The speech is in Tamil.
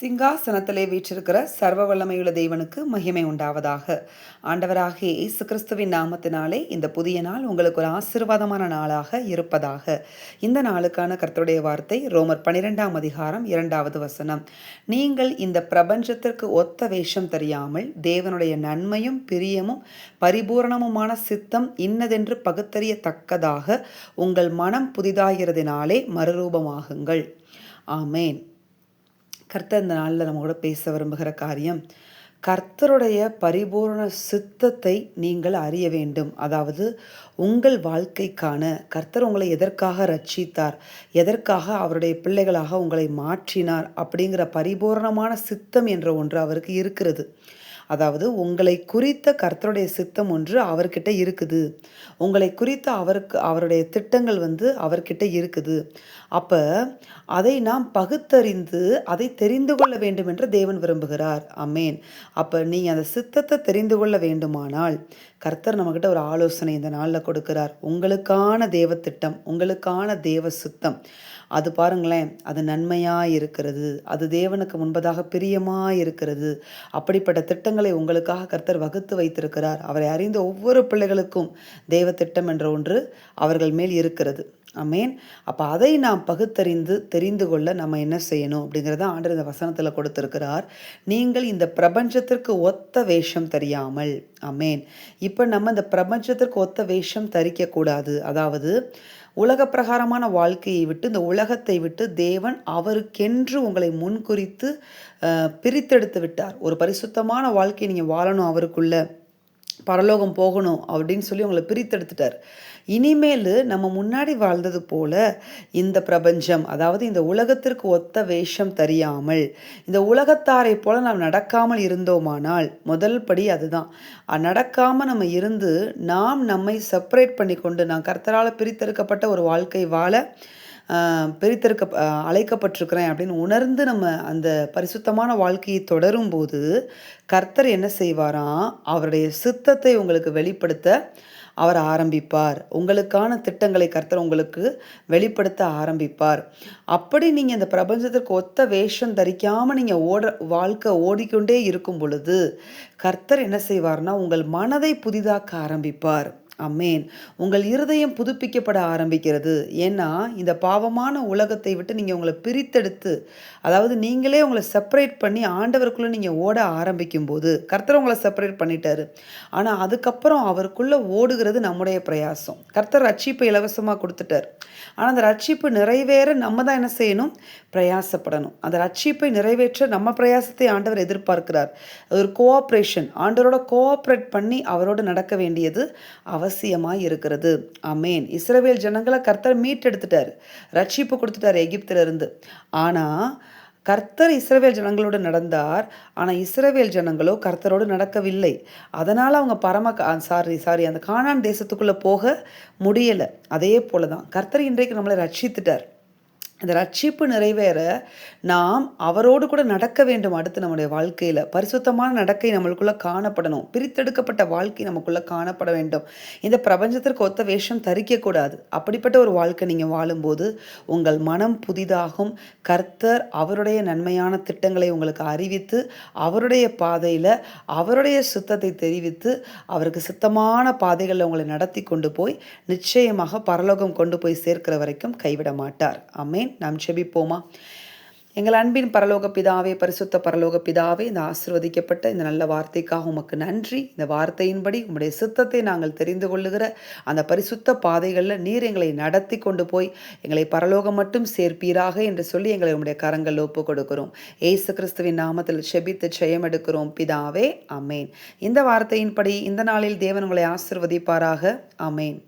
சிங்காசனத்திலே வீற்றிருக்கிற சர்வ வல்லமையுள்ள தேவனுக்கு மகிமை உண்டாவதாக. ஆண்டவராகிய இயேசு கிறிஸ்துவின் நாமத்தினாலே இந்த புதிய நாள் உங்களுக்கு ஒரு ஆசீர்வாதமான நாளாக இருப்பதாக. இந்த நாளுக்கான கர்த்தருடைய வார்த்தை ரோமர் பனிரெண்டாம் அதிகாரம் இரண்டாவது வசனம். நீங்கள் இந்த பிரபஞ்சத்திற்கு ஒத்த வேஷம் தெரியாமல் தேவனுடைய நன்மையும் பிரியமும் பரிபூரணமுமான சித்தம் இன்னதென்று பகுத்தறியத்தக்கதாக உங்கள் மனம் புதிதாகிறதினாலே மறுரூபமாகுங்கள். ஆமேன். கர்த்தர் இந்த நாளில் நம்ம கூட பேச விரும்புகிற காரியம் கர்த்தருடைய பரிபூர்ண சித்தத்தை நீங்கள் அறிய வேண்டும். அதாவது உங்கள் வாழ்க்கைக்கான கர்த்தர் உங்களை எதற்காக ரட்சித்தார் எதற்காக அவருடைய பிள்ளைகளாக உங்களை மாற்றினார் அப்படிங்கிற பரிபூர்ணமான சித்தம் என்ற ஒன்று அவருக்கு இருக்கிறது. அதாவது உங்களை குறித்த கர்த்தருடைய சித்தம் ஒன்று அவர்கிட்ட இருக்குது. உங்களை குறித்த அவருக்கு அவருடைய திட்டங்கள் வந்து அவர்கிட்ட இருக்குது. அப்போ அதை நாம் பகுத்தறிந்து அதை தெரிந்து கொள்ள வேண்டும் என்று தேவன் விரும்புகிறார். அமேன் அப்போ நீங்கள் அந்த சித்தத்தை தெரிந்து கொள்ள வேண்டுமானால் கர்த்தர் நம்மக்கிட்ட ஒரு ஆலோசனை இந்த நாளில் கொடுக்கிறார். உங்களுக்கான தேவ திட்டம் உங்களுக்கான தேவ சித்தம். அது பாருங்களேன் அது நன்மையாக இருக்கிறது அது தேவனுக்கு முன்பதாக பிரியமாக இருக்கிறது. அப்படிப்பட்ட திட்டங்களை உங்களுக்காக கர்த்தர் வகுத்து வைத்திருக்கிறார். அவரை அறிந்த ஒவ்வொரு பிள்ளைகளுக்கும் தேவ திட்டம் என்ற ஒன்று அவர்கள் மேல் இருக்கிறது. அமேன் அப்போ அதை நாம் பகுத்தறிந்து தெரிந்து கொள்ள நம்ம என்ன செய்யணும் அப்படிங்கிறத ஆண்டு இந்த வசனத்தில் கொடுத்துருக்கிறார். நீங்கள் இந்த பிரபஞ்சத்திற்கு ஒத்த வேஷம் தெரியாமல். அமேன் இப்போ நம்ம இந்த பிரபஞ்சத்திற்கு ஒத்த வேஷம் தரிக்கக்கூடாது அதாவது உலக பிரகாரமான வாழ்க்கையை விட்டு இந்த உலகத்தை விட்டு தேவன் அவருக்கென்று உங்களை முன்குறித்து பிரித்தெடுத்து விட்டார். ஒரு பரிசுத்தமான வாழ்க்கையை நீங்கள் வாழணும் அவருக்குள்ள. பரலோகம் போகணும் அப்படின்னு சொல்லி உங்களை பிரித்தெடுத்துட்டார். இனிமேல் நம்ம முன்னாடி வாழ்ந்தது போல இந்த பிரபஞ்சம் அதாவது இந்த உலகத்திற்கு ஒத்த வேஷம் தெரியாமல் இந்த உலகத்தாரை போல நாம் நடக்காமல் இருந்தோமானால் முதல் படி அதுதான். நடக்காமல் நம்ம இருந்து நாம் நம்மை செப்பரேட் பண்ணி கொண்டு நான் கர்த்தரால் பிரித்தெடுக்கப்பட்ட ஒரு வாழ்க்கை வாழ பிரித்தெடுக்க அழைக்கப்பட்டிருக்கிறேன் அப்படின்னு உணர்ந்து நம்ம அந்த பரிசுத்தமான வாழ்க்கையை தொடரும்போது கர்த்தர் என்ன செய்வாராம் அவருடைய சித்தத்தை உங்களுக்கு வெளிப்படுத்த அவர் ஆரம்பிப்பார். உங்களுக்கான திட்டங்களை கர்த்தர் உங்களுக்கு வெளிப்படுத்த ஆரம்பிப்பார். அப்படி நீங்கள் இந்த பிரபஞ்சத்திற்கு ஒத்த வேஷம் தரிக்காமல் நீங்கள் ஓட வாழ்க்கை ஓடிக்கொண்டே இருக்கும் பொழுது கர்த்தர் என்ன செய்வார்னா உங்கள் மனதை புதிதாக்க ஆரம்பிப்பார். அம்மேன் உங்கள் இருதயம் புதுப்பிக்கப்பட ஆரம்பிக்கிறது. ஏன்னா இந்த பாவமான உலகத்தை விட்டு நீங்கள் உங்களை பிரித்தெடுத்து அதாவது நீங்களே உங்களை செப்பரேட் பண்ணி ஆண்டவருக்குள்ளே நீங்கள் ஓட ஆரம்பிக்கும் போது கர்த்தர் உங்களை செப்பரேட் பண்ணிட்டாரு. ஆனால் அதுக்கப்புறம் அவருக்குள்ளே ஓடுகிறது நம்முடைய பிரயாசம். கர்த்தர் ரட்சிப்பை இலவசமாக கொடுத்துட்டார். ஆனால் அந்த ரட்சிப்பு நிறைவேற நம்ம தான் என்ன செய்யணும்? பிரயாசப்படணும். அந்த ரட்சிப்பை நிறைவேற்ற நம்ம பிரயாசத்தை ஆண்டவர் எதிர்பார்க்கிறார். ஒரு கோஆப்ரேஷன் ஆண்டவரோட கோஆப்ரேட் பண்ணி அவரோடு நடக்க வேண்டியது அவசியமாக இருக்கிறது. அமேன் இஸ்ரவேல் ஜனங்களை கர்த்தர் மீட்டெடுத்துட்டார். ரட்சிப்பு கொடுத்துட்டார் எகிப்திலிருந்து. ஆனால் கர்த்தர் இஸ்ரவேல் ஜனங்களோடு நடந்தார். ஆனால் இஸ்ரவேல் ஜனங்களோ கர்த்தரோடு நடக்கவில்லை. அதனால் அவங்க பரம சாரி சாரி அந்த காணான் தேசத்துக்குள்ளே போக முடியலை. அதே போல தான் கர்த்தர் இன்றைக்கு நம்மளை ரட்சித்துட்டார். இந்த ரட்சிப்பு நிறைவேற நாம் அவரோடு கூட நடக்க வேண்டும் அடுத்து நம்முடைய வாழ்க்கையில். பரிசுத்தமான நடக்கை நம்மளுக்குள்ளே காணப்படணும். பிரித்தெடுக்கப்பட்ட வாழ்க்கை நமக்குள்ளே காணப்பட வேண்டும். இந்த பிரபஞ்சத்திற்கு ஒத்த வேஷம் தரிக்கக்கூடாது அப்படிப்பட்ட ஒரு வாழ்க்கை நீங்கள் வாழும்போது உங்கள் மனம் புதிதாகும். கர்த்தர் அவருடைய நன்மையான திட்டங்களை உங்களுக்கு அறிவித்து அவருடைய பாதையில் அவருடைய சுத்தத்தை தெரிவித்து அவருக்கு சுத்தமான பாதைகளில் உங்களை நடத்தி கொண்டு போய் நிச்சயமாக பரலோகம் கொண்டு போய் சேர்க்கிற வரைக்கும் கைவிட மாட்டார். அமேன் நாம் செபிப்போமா? எங்கள் அன்பின் பரலோக பிதாவே பரிசுத்த பரலோக பிதாவே இந்த ஆசிர்வதிக்கப்பட்ட இந்த நல்ல வார்த்தைக்காக உமக்கு நன்றி. இந்த வார்த்தையின்படி உங்களுடைய சித்தத்தை நாங்கள் தெரிந்து கொள்ளுகிற அந்த பரிசுத்த பாதைகளில் நீர் எங்களை நடத்தி கொண்டு போய் எங்களை பரலோகம் மட்டும் சேர்ப்பீராக என்று சொல்லி எங்களை உங்களுடைய கரங்கள் ஒப்பு கொடுக்கிறோம். ஏசு கிறிஸ்துவின் நாமத்தில் செபித்து ஜெயம் எடுக்கிறோம். பிதாவே அமேன் இந்த வார்த்தையின்படி இந்த நாளில் தேவன் உங்களை ஆசிர்வதிப்பாராக. அமேன்